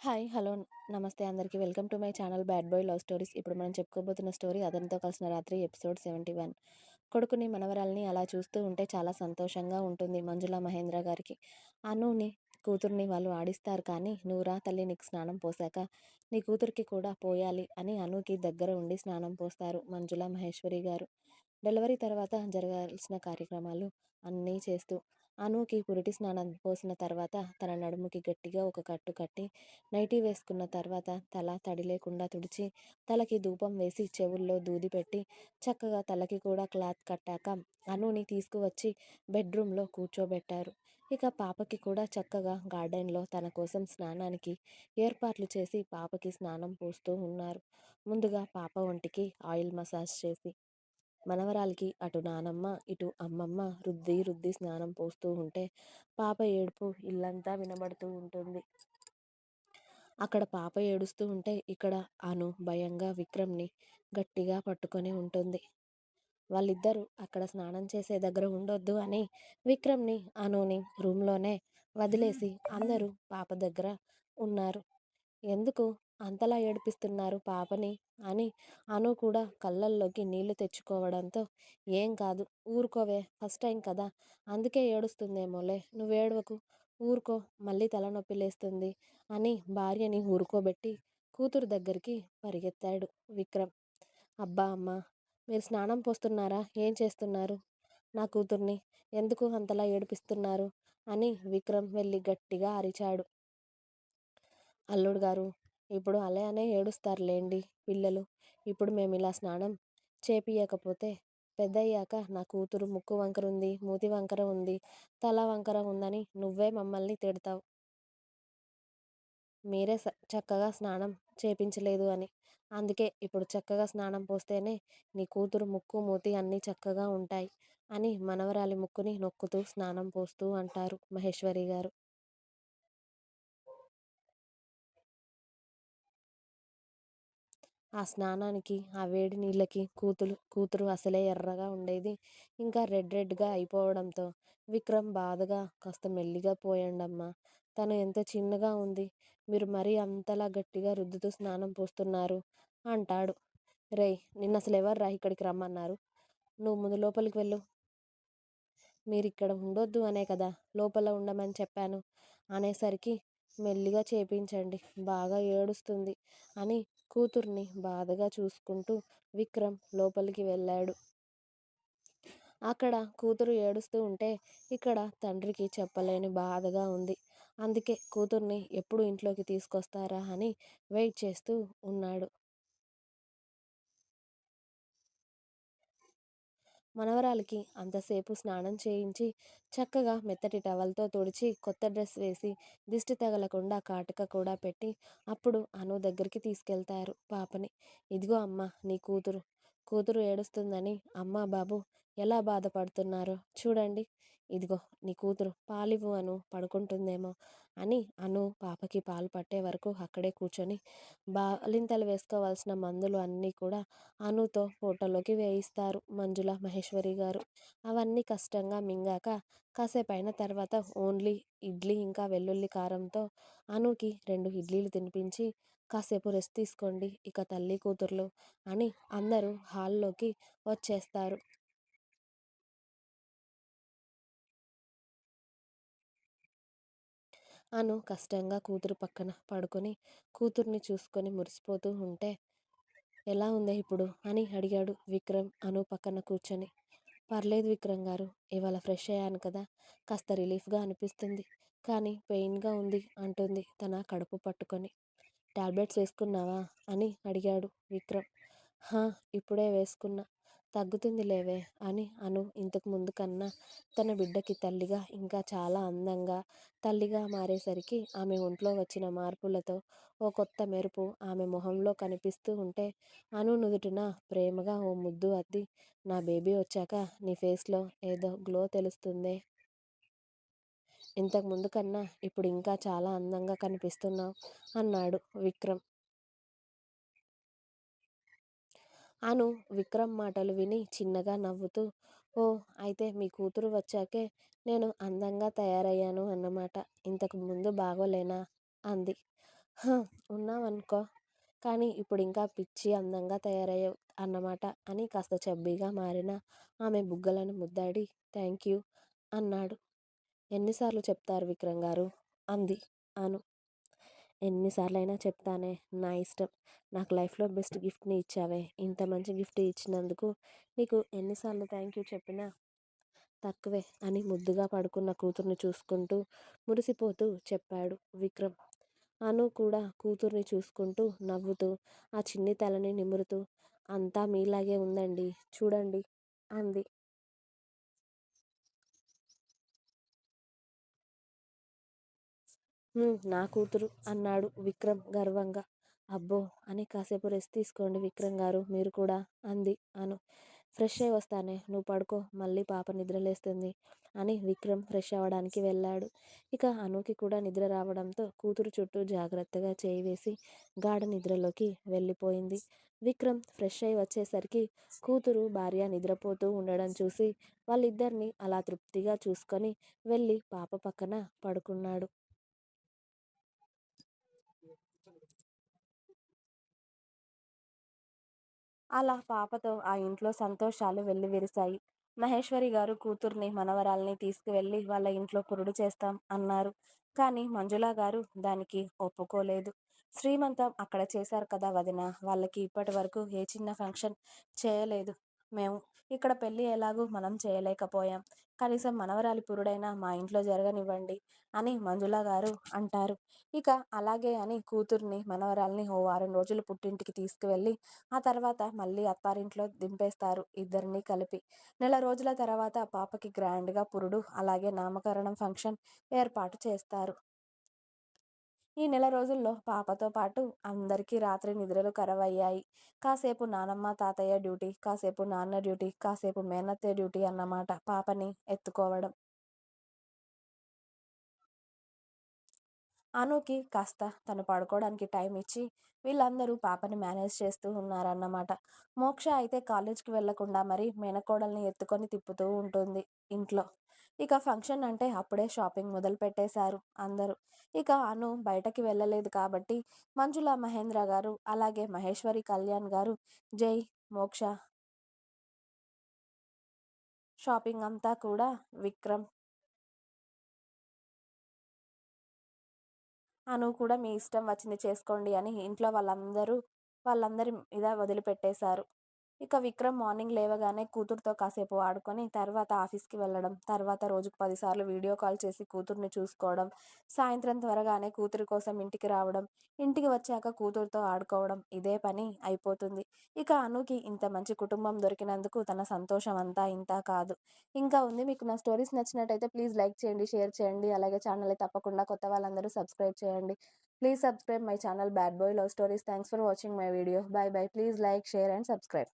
Hi hello నమస్తే అందరికీ. Welcome to my channel bad boy love stories. ఇప్పుడు మనం చెప్పుకోబోతున్న స్టోరీ అతనితో కలిసిన రాత్రి ఎపిసోడ్ సెవెంటీ వన్. కొడుకుని మనవరాల్ని అలా చూస్తూ ఉంటే చాలా సంతోషంగా ఉంటుంది మంజుల మహేంద్ర గారికి. అనుని కూతుర్ని వాళ్ళు ఆడిస్తారు కానీ నువ్వు రా తల్లి నీకు స్నానం పోసాక నీ కూతురికి కూడా పోయాలి అని అనుకి దగ్గర ఉండి స్నానం పోస్తారు మంజుల మహేశ్వరి గారు. డెలివరీ తర్వాత జరగాల్సిన కార్యక్రమాలు అన్నీ చేస్తూ అనుకి పురిటి స్నానం పోసిన తర్వాత తన నడుముకి గట్టిగా ఒక కట్టు కట్టి నైటీ వేసుకున్న తర్వాత తల తడి లేకుండా తుడిచి తలకి ధూపం వేసి చెవుల్లో దూది పెట్టి చక్కగా తలకి కూడా క్లాత్ కట్టాక అనుని తీసుకువచ్చి బెడ్రూమ్లో కూర్చోబెట్టారు. ఇక పాపకి కూడా చక్కగా గార్డెన్లో తన కోసం స్నానానికి ఏర్పాట్లు చేసి పాపకి స్నానం పోస్తూ ఉన్నారు. ముందుగా పాప ఒంటికి ఆయిల్ మసాజ్ చేసి మనవరాలికి అటు నానమ్మ ఇటు అమ్మమ్మ రుద్ది రుద్ది స్నానం పోస్తూ ఉంటే పాప ఏడుపు ఇల్లంతా వినబడుతూ ఉంటుంది. అక్కడ పాప ఏడుస్తూ ఉంటే ఇక్కడ అను భయంగా విక్రమ్ని గట్టిగా పట్టుకొని ఉంటుంది. వాళ్ళిద్దరూ అక్కడ స్నానం చేసే దగ్గర ఉండొద్దు అని విక్రమ్ని అనుని రూమ్లోనే వదిలేసి అందరూ పాప దగ్గర ఉన్నారు. ఎందుకు అంతలా ఏడిపిస్తున్నారు పాపని అని అను కూడా కళ్ళల్లోకి నీళ్ళు తెచ్చుకోవడంతో ఏం కాదు ఊరుకోవే ఫస్ట్ టైం కదా అందుకే ఏడుస్తుందేమోలే నువ్వేడవకు ఊరుకో మళ్ళీ తలనొప్పి లేస్తుంది అని భార్యని ఊరుకోబెట్టి కూతురు దగ్గరికి పరిగెత్తాడు విక్రమ్. అబ్బా అమ్మ మీరు స్నానం పోస్తున్నారా? ఏం చేస్తున్నారు? నా కూతుర్ని ఎందుకు అంతలా ఏడిపిస్తున్నారు? అని విక్రమ్ వెళ్ళి గట్టిగా అరిచాడు. అల్లుడు గారు ఇప్పుడు అలానే ఏడుస్తారులేండి పిల్లలు. ఇప్పుడు మేము ఇలా స్నానం చేపియకపోతే పెద్దయ్యాక నా కూతురు ముక్కు వంకర ఉంది మూతి వంకర ఉంది తల వంకర ఉందని నువ్వే మమ్మల్ని తిడతావు. మీరే చక్కగా స్నానం చేపించలేదు అని. అందుకే ఇప్పుడు చక్కగా స్నానం పోస్తేనే నీ కూతురు ముక్కు మూతి అన్నీ చక్కగా ఉంటాయి అని మనవరాలి ముక్కుని నొక్కుతూ స్నానం పోస్తూ అంటారు మహేశ్వరి గారు. ఆ స్నానానికి ఆ వేడి నీళ్ళకి కూతురు కూతురు అసలే ఎర్రగా ఉండేది. ఇంకా రెడ్ రెడ్గా అయిపోవడంతో విక్రమ్ బాధగా కాస్త మెల్లిగా పోయండమ్మా తను ఎంత చిన్నగా ఉంది మీరు మరీ అంతలా గట్టిగా రుద్దుతూ స్నానం పోస్తున్నారు అంటాడు. రేయ్ నిన్న అసలు ఎవరు రా ఇక్కడికి రమ్మన్నారు? నువ్వు ముందు లోపలికి వెళ్ళు. మీరు ఇక్కడ ఉండొద్దు అనే కదా లోపల ఉండమని చెప్పాను అనేసరికి మెల్లిగా చేపించండి బాగా ఏడుస్తుంది అని కూతుర్ని బాధగా చూసుకుంటూ విక్రమ్ లోపలికి వెళ్ళాడు. అక్కడ కూతురు ఏడుస్తూ ఉంటే ఇక్కడ తండ్రికి చెప్పలేని బాధగా ఉంది. అందుకే కూతుర్ని ఎప్పుడు ఇంట్లోకి తీసుకొస్తారా అని వెయిట్ చేస్తూ ఉన్నాడు. మనవరాలికి అంతసేపు స్నానం చేయించి చక్కగా మెత్తటి టవల్తో తుడిచి కొత్త డ్రెస్ వేసి దిష్టి తగలకుండా కాటుక కూడా పెట్టి అప్పుడు అను దగ్గరికి తీసుకెళ్తారు పాపని. ఇదిగో అమ్మ నీ కూతురు. కూతురు ఏడుస్తుందని అమ్మ బాబు ఎలా బాధపడుతున్నారో చూడండి. ఇదిగో నీ కూతురు పాలివ్వు అను పడుకుంటుందేమో అని అను పాపకి పాలు పట్టే వరకు అక్కడే కూర్చొని బాలింతలు వేసుకోవాల్సిన మందులు అన్నీ కూడా అనుతో ఫోటోలోకి వేయిస్తారు మంజుల మహేశ్వరి గారు. అవన్నీ కష్టంగా మింగాక కాసేపైన తర్వాత ఓన్లీ ఇడ్లీ ఇంకా వెల్లుల్లి కారంతో అనుకి రెండు ఇడ్లీలు తినిపించి కాసేపు రెస్ట్ తీసుకోండి ఇక తల్లి కూతుర్లు అని అందరూ హాల్లోకి వచ్చేస్తారు. అను కష్టంగా కూతురు పక్కన పడుకొని కూతుర్ని చూసుకొని మురిసిపోతూ ఉంటే ఎలా ఉందే ఇప్పుడు? అని అడిగాడు విక్రమ్ అను పక్కన కూర్చొని. పర్లేదు విక్రమ్ గారు ఇవాళ ఫ్రెష్ అయ్యాను కదా కాస్త రిలీఫ్గా అనిపిస్తుంది కానీ పెయిన్గా ఉంది అంటుంది తన కడుపు పట్టుకొని. టాబ్లెట్స్ వేసుకున్నావా? అని అడిగాడు విక్రమ్. హా ఇప్పుడే వేసుకున్నా తగ్గుతుంది లేవే అని అను. ఇంతకు ముందు కన్నా తన బిడ్డకి తల్లిగా ఇంకా చాలా అందంగా తల్లిగా మారేసరికి ఆమె ఒంట్లో వచ్చిన మార్పులతో ఓ కొత్త మెరుపు ఆమె మొహంలో కనిపిస్తూ ఉంటే అను నుదుటిన ప్రేమగా ఓ ముద్దు అద్ది నా బేబీ వచ్చాక నీ ఫేస్లో ఏదో గ్లో తెలుస్తుందే. ఇంతకు ముందు కన్నా ఇప్పుడు ఇంకా చాలా అందంగా కనిపిస్తున్నావు అన్నాడు విక్రమ్. అను విక్రమ్ మాటలు విని చిన్నగా నవ్వుతూ ఓ అయితే మీ కూతురు వచ్చాకే నేను అందంగా తయారయ్యాను అన్నమాట ఇంతకు ముందు బాగోలేనా అంది ఉన్నావనుకో. కానీ ఇప్పుడు ఇంకా పిచ్చి అందంగా తయారయ్యావు అన్నమాట" అని కాస్త చబ్బీగా మారిన ఆమె బుగ్గలను ముద్దాడి థ్యాంక్ యూ అన్నాడు. ఎన్నిసార్లు చెప్తారు విక్రమ్ గారు అంది అను. ఎన్నిసార్లయినా చెప్తానే. నా ఇష్టం. నాకు లైఫ్లో బెస్ట్ గిఫ్ట్ని ఇచ్చావే. ఇంత మంచి గిఫ్ట్ ఇచ్చినందుకు నీకు ఎన్నిసార్లు థ్యాంక్ యూ చెప్పినా తక్కువే అని ముద్దుగా పడుకున్న కూతుర్ని చూసుకుంటూ మురిసిపోతూ చెప్పాడు విక్రమ్. అను కూడా కూతుర్ని చూసుకుంటూ నవ్వుతూ ఆ చిన్ని తలని నిమురుతూ అంతా మీలాగే ఉందండి చూడండి అంది. నా కూతురు అన్నాడు విక్రమ్ గర్వంగా. అబ్బో అని కాసేపు రెస్ట్ తీసుకోండి విక్రమ్ గారు మీరు కూడా అంది అను. ఫ్రెష్ అయి వస్తానే. నువ్వు పడుకో మళ్ళీ పాప నిద్రలేస్తుంది అని విక్రమ్ ఫ్రెష్ అవ్వడానికి వెళ్ళాడు. ఇక అనుకి కూడా నిద్ర రావడంతో కూతురు చుట్టూ జాగ్రత్తగా చేయి వేసి గాఢ నిద్రలోకి వెళ్ళిపోయింది. విక్రమ్ ఫ్రెష్ అయి వచ్చేసరికి కూతురు, భార్య నిద్రపోతూ ఉండడం చూసి వాళ్ళిద్దరిని అలా తృప్తిగా చూసుకొని వెళ్ళి పాప పక్కన పడుకున్నాడు. అలా పాపతో ఆ ఇంట్లో సంతోషాలు వెల్లివిరిశాయి. మహేశ్వరిగారు కూతుర్ని, మనవరాల్ని తీసుకువెళ్ళి వాళ్ళ ఇంట్లో పురుడు చేస్తాం అన్నారు. కానీ మంజులాగారు దానికి ఒప్పుకోలేదు. శ్రీమంతం అక్కడ చేశారు కదా వదిన వాళ్ళకి ఇప్పటివరకూ ఏ చిన్న ఫంక్షన్ చేయలేదు మేము. ఇక్కడ పెళ్ళి ఎలాగూ మనం చేయలేకపోయాం. కనీసం మనవరాలి పురుడైనా మా ఇంట్లో జరగనివ్వండి అని మంజులాగారు అంటారు. ఇక అలాగే అని కూతుర్ని, మనవరాల్ని ఓ వారం రోజులు పుట్టింటికి తీసుకువెళ్ళి ఆ తర్వాత మళ్ళీ అత్తారింట్లో దింపేస్తారు ఇద్దరిని కలిపి. నెల రోజుల తర్వాత పాపకి గ్రాండ్గా పురుడు, అలాగే నామకరణం ఫంక్షన్ ఏర్పాటు చేస్తారు. ఈ నెల రోజుల్లో పాపతో పాటు అందరికీ రాత్రి నిద్రలు కరవయ్యాయి. కాసేపు నానమ్మ, తాతయ్య డ్యూటీ, కాసేపు నాన్న డ్యూటీ, కాసేపు మేనత్తే డ్యూటీ అన్నమాట పాపని ఎత్తుకోవడం. అనుకి కాస్త తను పడుకోవడానికి టైం ఇచ్చి వీళ్ళందరూ పాపని మేనేజ్ చేస్తూ ఉన్నారన్నమాట. మోక్ష అయితే కాలేజ్కి వెళ్ళకుండా వెళ్ళకుండా మేనకోడల్ని ఎత్తుకొని తిప్పుతూ ఉంటుంది ఇంట్లో. ఇక ఫంక్షన్ అంటే అప్పుడే షాపింగ్ మొదలుపెట్టేశారు అందరూ. ఇక అను బయటకి వెళ్ళలేదు కాబట్టి మంజుల, మహేంద్ర గారు అలాగే మహేశ్వరి, కళ్యాణ్ గారు, జై, మోక్ష షాపింగ్ అంతా కూడా విక్రమ్, అను కూడా మీ ఇష్టం వచ్చింది చేసుకోండి అని ఇంట్లో వాళ్ళందరూ వాళ్ళందరి మీద వదిలిపెట్టేశారు. ఇక విక్రమ్ మార్నింగ్ లేవగానే కూతురుతో కాసేపు ఆడుకొని తర్వాత ఆఫీస్కి వెళ్ళడం, తర్వాత రోజుకు పదిసార్లు వీడియో కాల్ చేసి కూతుర్ని చూసుకోవడం, సాయంత్రం త్వరగానే కూతురి కోసం ఇంటికి రావడం, ఇంటికి వచ్చాక కూతురుతో ఆడుకోవడం ఇదే పని అయిపోతుంది. ఇక అనుకి ఇంత మంచి కుటుంబం దొరికినందుకు తన సంతోషం అంతా ఇంతా కాదు. ఇంకా ఉంది. మీకు నా స్టోరీస్ నచ్చినట్టయితే ప్లీజ్ లైక్ చేయండి, షేర్ చేయండి. అలాగే ఛానల్ని తప్పకుండా కొత్త వాళ్ళందరూ సబ్స్క్రైబ్ చేయండి. Please subscribe my channel Bad Boy Love Stories. Thanks for watching my video. Bye bye. Please like, share and subscribe.